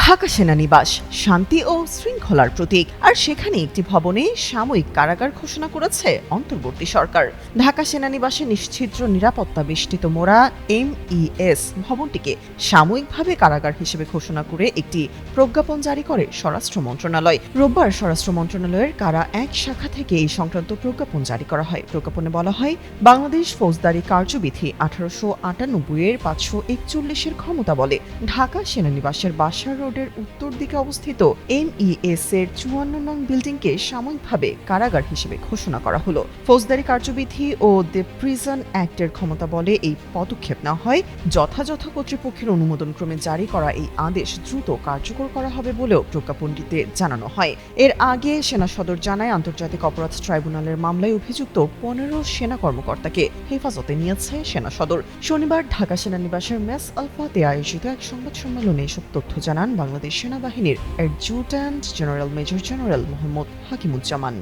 ঢাকা সেনানিবাস শান্তি ও শৃঙ্খলার প্রতীক। আর সেখানে একটি ভবনে সাময়িক কারাগার ঘোষণা করেছে অন্তর্বর্তী সরকার। ঢাকা সেনানিবাসে নিশ্ছিদ্র নিরাপত্তা বেষ্টিত মোড়া এমইএস ভবনটিকে সাময়িকভাবে কারাগার হিসেবে ঘোষণা করে একটি প্রজ্ঞাপন জারি করে স্বরাষ্ট্র মন্ত্রণালয়। রোববার স্বরাষ্ট্র মন্ত্রণালয়ের কারা এক শাখা থেকে এই সংক্রান্ত প্রজ্ঞাপন জারি করা হয়। প্রজ্ঞাপনে বলা হয়, বাংলাদেশ ফৌজদারি কার্যবিধি আঠারোশো আটানব্বই এর পাঁচশো একচল্লিশের ক্ষমতা বলে ঢাকা সেনানিবাসের বাসার রোডের উত্তর দিকে অবস্থিত এমইএস এর চুয়ান্ন নং বিল্ডিংকে সাময়িকভাবে কারাগার হিসেবে ঘোষণা করা হলো। ফৌজদারি কার্যবিধি ও দ্য প্রিজন অ্যাক্টের ক্ষমতা বলে এই পদক্ষেপ নেওয়া হয়। যথাযথ কর্তৃপক্ষের অনুমোদনক্রমে জারি করা এই আদেশ দ্রুত কার্যকর করা হবে বলেও প্রজ্ঞাপনটিতে জানানো হয়। এর আগে সেনা সদর জানায় আন্তর্জাতিক অপরাধ ট্রাইব্যুনালের মামলায় অভিযুক্ত পনেরো সেনা কর্মকর্তাকে হেফাজতে নিয়েছে সেনা সদর। শনিবার ঢাকা সেনানিবাসের মেস আলফাতে আয়োজিত এক সংবাদ সম্মেলনে এসব তথ্য জানান বাংলাদেশ সেনাবাহিনীর adjutant general major general Mohammad Hakimuzzaman.